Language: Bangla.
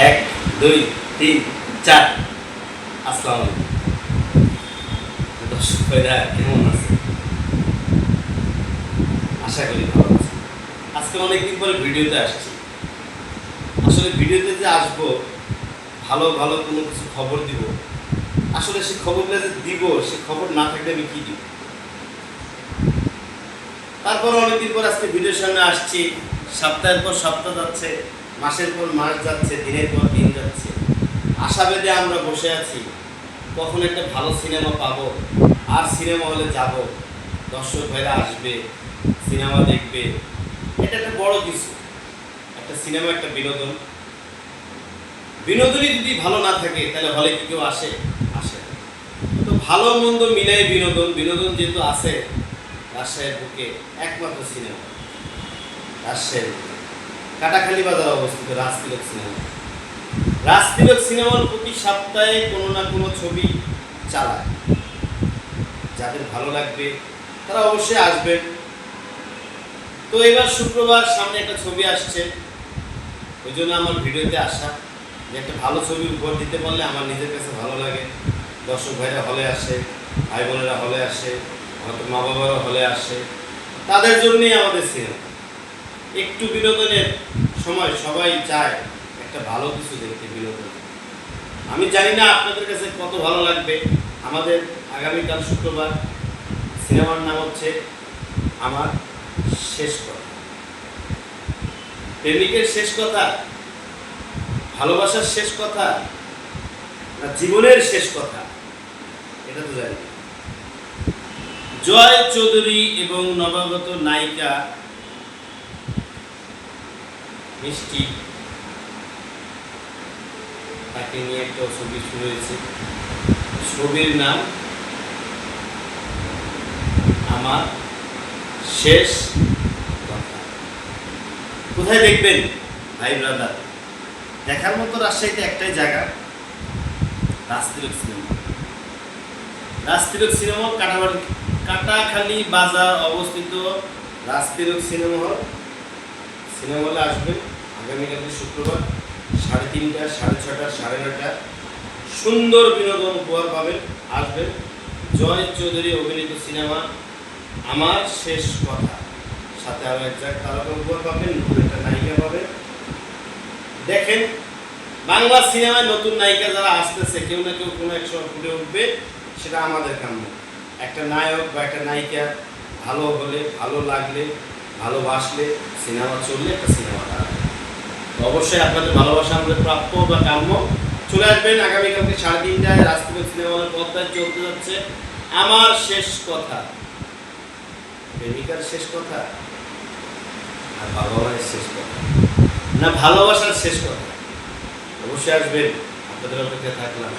এক, দুই, তিন, চার। আসসালামু দর্শক কেমন আছে আশা করি ভালো আছে আজকে অনেকদিন পরে ভিডিওতে আসছি। আসলে ভিডিওতে যে আসব, ভালো ভালো কোনো কিছু খবর দিব, আসলে সে খবরটা যে দিব, সে খবর না থাকলে আমি কি দিব? তারপর অনেকদিন পর আজকে ভিডিওর সামনে আসছি। সপ্তাহের পর সপ্তাহ যাচ্ছে। মাসের পর মাস যাচ্ছে, দিনের পর দিন যাচ্ছে। আশা বেঁধে আমরা বসে আছি, কখন একটা ভালো সিনেমা পাবো, আর সিনেমা হলে যাব। দর্শক ভাইরা আসবে, সিনেমা দেখবে। এটা একটা বড় কিছু। একটা সিনেমা, একটা বিনোদন। বিনোদনই যদি ভালো না থাকে, তাহলে হলে কি কেউ আসে? আসে তো ভালো মন্দ মিলাই বিনোদন। বিনোদন যেহেতু আছে, রাজশাহীর বুকে একমাত্র সিনেমা। রাজশাহীর বুকে। কাটাখালী বাজার অবস্থিত, রাজতিলক সিনেমা। রাজতিলক সিনেমার প্রতি সপ্তাহে কোনো না কোনো ছবি চালায়। যাদের ভালো লাগবে, তারা অবশ্যই আসবেন তো এবার শুক্রবার সামনে একটা ছবি আসছে। ওই জন্য আমার ভিডিওতে আসা। যে একটা ভালো ছবি উপহার দিতে পারলে আমার নিজের কাছে ভালো লাগে। দর্শক ভাইরা হলে আসে, ভাই বোনেরা হলে আসে, হয়তো মা বাবারা হলে আসে। তাদের জন্যই আমাদের সিনেমা। একটু বিনোদনের সময় সবাই চায় একটা ভালো কিছু দেখতে, বিনোদন। আমি জানি না আপনাদের কাছে কত ভালো লাগবে। আমাদের আগামীকাল শুক্রবার সিনেমার নাম হচ্ছে আমার শেষ কথা। প্রেমিকের শেষ কথা, ভালোবাসার শেষ কথা, না জীবনের শেষ কথা, এটা তো জানি। জয় চৌধুরী এবং নবাগত নায়িকা মিষ্টি। তাকে নিয়ে একটা ছবি শুরু ছবির নাম আমার শেষ কথা। কোথায় দেখবেন, ভাই ব্রাদার দেখার মতো রাজশাহীতে একটাই জায়গা রাজতিলক সিনেমা। রাজতিলক সিনেমা কাটাবাড়ি কাটাখালী বাজার অবস্থিত রাজতিলক সিনেমা হল সিনেমা হলে আসবেন আগামীকালকে শুক্রবার সাড়ে তিনটা, সাড়ে ছটা, সাড়ে নটা সুন্দর বিনোদন উপহার পাবেন। আসবেন। জয় চৌধুরী অভিনীত সিনেমা, আমার শেষ কথা। সাথে আরও এক জায়গায় তারকা উপহার পাবেন, নতুন একটা নায়িকা পাবেন। দেখেন, বাংলা সিনেমায় নতুন নায়িকা যারা আসতেছে, কেউ না কেউ কোনো এক সময় ফুটে উঠবে, সেটা আমাদের কাম্য। একটা নায়ক বা একটা নায়িকা ভালো হলে, ভালো লাগলে ভালোবাসলে সিনেমা চললে একটা সিনেমা দাঁড়াবে। অবশ্যই আপনাদের ভালোবাসা আমাদের প্রাপ্য বা কাম্য। চলে আসবেন আগামীকালকে সাড়ে তিনটায় রাজপুর সিনেমা হলের পর্দায়। চলতে যাচ্ছে আমার শেষ কথা। প্রেমিকার শেষ কথা আর বাবা শেষ কথা? না, ভালোবাসার শেষ কথা। অবশ্যই আসবেন। আপনাদের অপেক্ষায় থাকলাম।